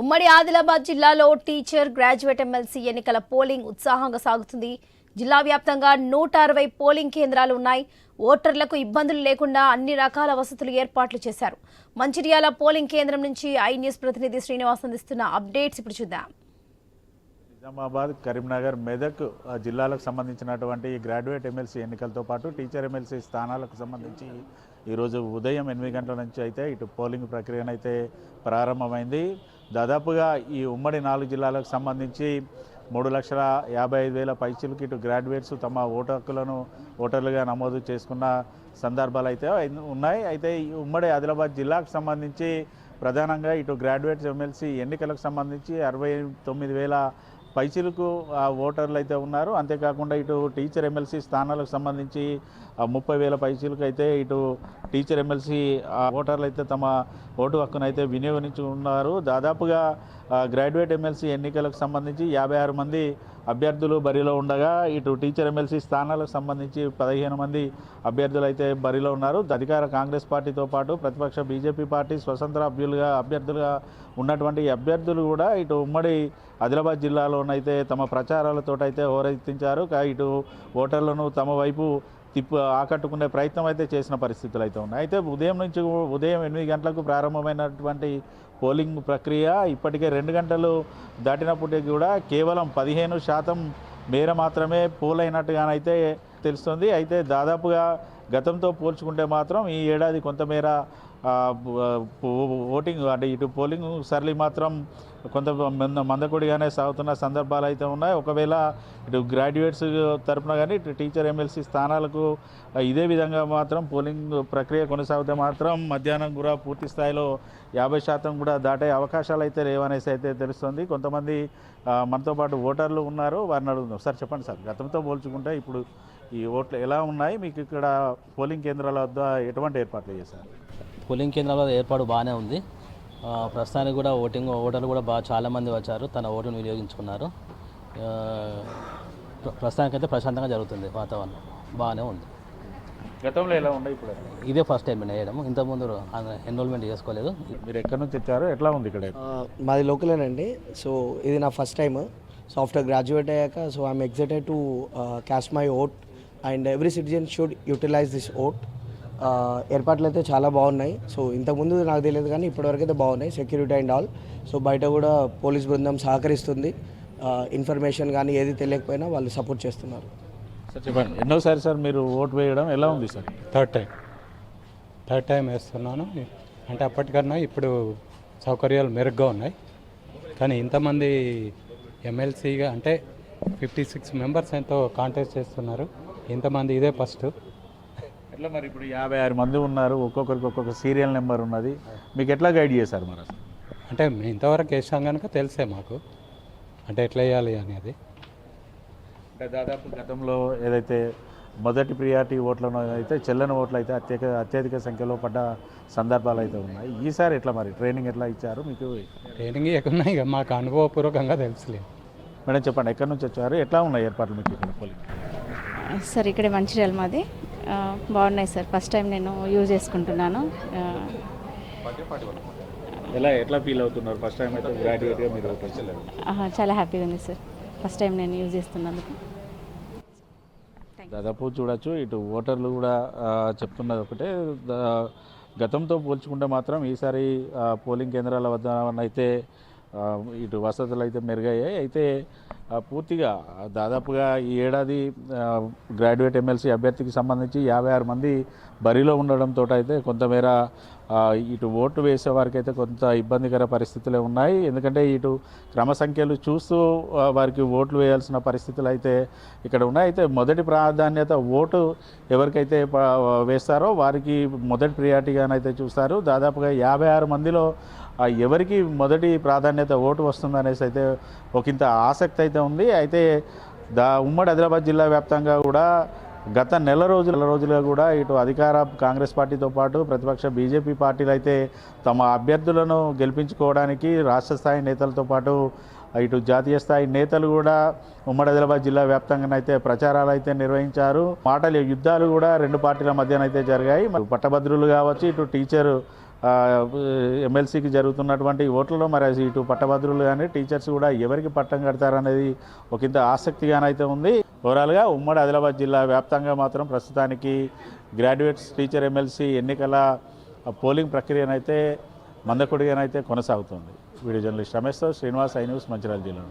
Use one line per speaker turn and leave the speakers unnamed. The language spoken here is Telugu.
ఉమ్మడి ఆదిలాబాద్ జిల్లాలో టీచర్ గ్రాడ్యుయేట్ ఎమ్మెల్సీ ఎన్నికల పోలింగ్ ఉత్సాహంగా సాగుతుంది. జిల్లా వ్యాప్తంగా నూట అరవై పోలింగ్ కేంద్రాలు ఉన్నాయి. ఓటర్లకు ఇబ్బందులు లేకుండా అన్ని రకాల వసతులు ఏర్పాట్లు చేశారు. మంచిర్యాల పోలింగ్ కేంద్రం నుంచి ఐ న్యూస్ ప్రతినిధి శ్రీనివాస్ అందిస్తున్న అప్డేట్స్ ఇప్పుడు చూద్దాం.
నిజామాబాద్ కరీంనగర్ మెదక్ జిల్లాలకు సంబంధించినటువంటి ఈ గ్రాడ్యుయేట్ ఎమ్మెల్సీ ఎన్నికలతో పాటు టీచర్ ఎమ్మెల్సీ స్థానాలకు సంబంధించి ఈరోజు ఉదయం ఎనిమిది గంటల నుంచి అయితే ఇటు పోలింగ్ ప్రక్రియనైతే ప్రారంభమైంది. దాదాపుగా ఈ ఉమ్మడి నాలుగు జిల్లాలకు సంబంధించి మూడు లక్షల యాభై ఐదు వేల పైచీలకి ఇటు గ్రాడ్యుయేట్స్ తమ ఓటు హక్కులను ఓటర్లుగా నమోదు చేసుకున్న సందర్భాలు అయితే ఉన్నాయి. అయితే ఈ ఉమ్మడి ఆదిలాబాద్ జిల్లాకు సంబంధించి ప్రధానంగా ఇటు గ్రాడ్యుయేట్స్ ఎమ్మెల్సీ ఎన్నికలకు సంబంధించి అరవై తొమ్మిది వేల పైచిలకు ఆ, ఓటర్లు అయితే ఉన్నారు. అంతేకాకుండా ఇటు టీచర్ ఎమ్మెల్సీ స్థానాలకు సంబంధించి ముప్పై వేల పైచీలకు అయితే ఇటు టీచర్ ఎమ్మెల్సీ ఆ, ఓటర్లు అయితే తమ ఓటు హక్కును అయితే వినియోగించుకున్నారు. దాదాపుగా గ్రాడ్యుయేట్ ఎమ్మెల్సీ ఎన్నికలకు సంబంధించి యాభై ఆరు మంది అభ్యర్థులు బరిలో ఉండగా ఇటు టీచర్ ఎమ్మెల్సీ స్థానాలకు సంబంధించి పదిహేను మంది అభ్యర్థులు అయితే బరిలో ఉన్నారు. అధికార కాంగ్రెస్ పార్టీతో పాటు ప్రతిపక్ష బీజేపీ పార్టీ స్వతంత్ర అభ్యులుగా అభ్యర్థులుగా ఉన్నటువంటి అభ్యర్థులు కూడా ఇటు ఉమ్మడి ఆదిలాబాద్ జిల్లాలోనైతే తమ ప్రచారాలతో అయితే హోరెత్తించారు ఇటు ఓటర్లను తమ వైపు తిప్పు ఆకట్టుకునే ప్రయత్నం అయితే చేసిన పరిస్థితులు అయితే ఉన్నాయి. అయితే ఉదయం నుంచి ఉదయం ఎనిమిది గంటలకు ప్రారంభమైనటువంటి పోలింగ్ ప్రక్రియ ఇప్పటికే రెండు గంటలు దాటినప్పటికీ కూడా కేవలం పదిహేను శాతం మేర మాత్రమే పోలైనట్టుగానైతే తెలుస్తుంది. అయితే దాదాపుగా గతంతో పోల్చుకుంటే మాత్రం ఈ ఏడాది కొంతమేర ఓటింగ్ అంటే ఇటు పోలింగ్ సరళి మాత్రం కొంత మంద మందకొడిగానే సాగుతున్న సందర్భాలు అయితే ఉన్నాయి. ఒకవేళ ఇటు గ్రాడ్యుయేట్స్ తరపున కానీ ఇటు టీచర్ ఎమ్మెల్సీ స్థానాలకు ఇదే విధంగా మాత్రం పోలింగ్ ప్రక్రియ కొనసాగితే మాత్రం మధ్యాహ్నం కూడా పూర్తి స్థాయిలో యాభై శాతం కూడా దాటే అవకాశాలు అయితే లేవనేసి అయితే తెలుస్తుంది. కొంతమంది మనతో పాటు ఓటర్లు ఉన్నారు. వారిని అడుగుదాం. సార్ చెప్పండి సార్. గతంతో పోల్చుకుంటే ఇప్పుడు ఈ ఓట్లు ఎలా ఉన్నాయి? మీకు ఇక్కడ పోలింగ్ కేంద్రాల వద్ద ఎటువంటి ఏర్పాట్లు చేశారు?
పోలింగ్ కేంద్రాల ఏర్పాటు బాగానే ఉంది. ప్రస్తుతానికి కూడా ఓటింగ్ ఓటర్లు కూడా బాగా చాలామంది వచ్చారు. తన ఓటును వినియోగించుకున్నారు. ప్రస్తుతానికైతే ప్రశాంతంగా జరుగుతుంది వాతావరణం. బాగానే ఉంది.
గతంలో ఎలా ఉన్నాయి ఇప్పుడు?
ఇదే ఫస్ట్ టైం నేను వేయడం. ఇంతకుముందు ఎన్రోల్మెంట్ చేసుకోలేదు.
మీరు ఎక్కడి నుంచి వచ్చారు? ఎట్లా ఉంది ఇక్కడ?
మాది లోకలేనండి సో ఇది నా first time so after graduate అయ్యాక so I'm excited to cast my vote and every citizen should utilise this vote. ఏర్పాట్లు అయితే చాలా బాగున్నాయి. సో ఇంతకుముందు నాకు తెలియదు కానీ ఇప్పటివరకు అయితే బాగున్నాయి సెక్యూరిటీ అండ్ ఆల్. సో బయట కూడా పోలీస్ బృందం సహకరిస్తుంది. ఇన్ఫర్మేషన్ కానీ ఏది తెలియకపోయినా వాళ్ళు సపోర్ట్ చేస్తున్నారు.
సార్ చెప్పండి. ఎన్నోసారి సార్ మీరు ఓటు వేయడం ఎలా ఉంది sir?
Third time. Third time వేస్తున్నాను. అంటే అప్పటికన్నా ఇప్పుడు సౌకర్యాలు మెరుగ్గా ఉన్నాయి. కానీ ఇంతమంది ఎమ్మెల్సీగా అంటే ఫిఫ్టీ సిక్స్ మెంబర్స్ ఎంతో కాంటెస్ట్ చేస్తున్నారు. ఇంతమంది ఇదే ఫస్ట్.
ఎట్లా మరి ఇప్పుడు యాభై ఆరు మంది ఉన్నారు ఒక్కొక్కరికి ఒక్కొక్క సీరియల్ నెంబర్ ఉన్నది. మీకు ఎట్లా గైడ్ చేశారు మరి
అంటే ఇంతవరకు వేసాం కనుక తెలిసే మాకు. అంటే ఎట్లా వేయాలి అనేది.
అంటే దాదాపు గతంలో ఏదైతే మొదటి ప్రియారిటీ ఓట్లను అయితే చెల్లని ఓట్లు అయితే అత్యధిక అత్యధిక సంఖ్యలో పడ్డ సందర్భాలు అయితే ఉన్నాయి. ఈసారి ఎట్లా మరి? ట్రైనింగ్ ఎట్లా ఇచ్చారు మీకు?
ట్రైనింగ్ ఇవ్వకుండా ఇక మాకు అనుభవపూర్వకంగా తెలుసులేదు
మేడం చెప్పండి ఎక్కడి నుంచి వచ్చారు? ఎట్లా ఉన్నాయి ఏర్పాట్లు మీకు ఇక్కడ పోలింగ్?
సార్ ఇక్కడ మంచిర్యాల మాది. బాగున్నాయి సార్. ఫస్ట్ టైం నేను యూజ్ చేసుకుంటున్నాను.
ఎలా ఎట్లా ఫీల్ అవుతున్నారు? ఫస్ట్ టైం అయితే గ్రాడ్యుయేట్గా మీరు
చాలా హ్యాపీగా ఉంది సార్. ఫస్ట్ టైం నేను యూజ్ చేస్తున్నందుకు.
దాదాపు చూడొచ్చు ఇటు ఓటర్లు కూడా చెప్తున్నది ఒకటే. గతంతో పోల్చుకుంటే మాత్రం ఈసారి పోలింగ్ కేంద్రాల వద్ద అయితే ఇటు వసతులు అయితే మెరుగయ్యాయి. అయితే పూర్తిగా దాదాపుగా ఈ ఏడాది గ్రాడ్యుయేట్ ఎమ్మెల్సీ అభ్యర్థికి సంబంధించి యాభై ఆరు మంది బరిలో ఉండడంతో అయితే కొంతమేర ఇటు ఓటు వేసే వారికి అయితే కొంత ఇబ్బందికర పరిస్థితులే ఉన్నాయి. ఎందుకంటే ఇటు క్రమ సంఖ్యలు చూస్తూ వారికి ఓట్లు వేయాల్సిన పరిస్థితులు అయితే ఇక్కడ ఉన్నాయి. అయితే మొదటి ప్రాధాన్యత ఓటు ఎవరికైతే వేస్తారో వారికి మొదటి ప్రియారిటీగానైతే చూస్తారు. దాదాపుగా యాభై ఆరు మందిలో ఎవరికి మొదటి ప్రాధాన్యత ఓటు వస్తుందనేసి అయితే ఒకంత ఆసక్తి అయితే ఉంది. అయితే దా ఉమ్మడి ఆదిలాబాద్ జిల్లా వ్యాప్తంగా కూడా గత నెల రోజుల రోజులుగా కూడా ఇటు అధికార కాంగ్రెస్ పార్టీతో పాటు ప్రతిపక్ష బీజేపీ పార్టీలు అయితే తమ అభ్యర్థులను గెలిపించుకోవడానికి రాష్ట్ర స్థాయి నేతలతో పాటు ఇటు జాతీయ స్థాయి నేతలు కూడా ఉమ్మడి ఆదిలాబాద్ జిల్లా వ్యాప్తంగానైతే ప్రచారాలు అయితే నిర్వహించారు. మాటలు యుద్ధాలు కూడా రెండు పార్టీల మధ్యనైతే జరిగాయి. పట్టభద్రులు కావచ్చు ఇటు టీచరు ఎమ్మెల్సీకి జరుగుతున్నటువంటి ఓట్లలో మరి ఇటు పట్టభద్రులు కానీ టీచర్స్ కూడా ఎవరికి పట్టం కడతారనేది ఒక ఇంత ఆసక్తిగానైతే ఉంది. ఓవరాల్గా ఉమ్మడి ఆదిలాబాద్ జిల్లా వ్యాప్తంగా మాత్రం ప్రస్తుతానికి గ్రాడ్యుయేట్స్ టీచర్ ఎమ్మెల్సీ ఎన్నికల పోలింగ్ ప్రక్రియనైతే మందకొడిగానైతే కొనసాగుతుంది. వీడియో జర్నలిస్ట్ రమేష్తో శ్రీనివాస్ ఐ న్యూస్ మంచిర్యాల జిల్లా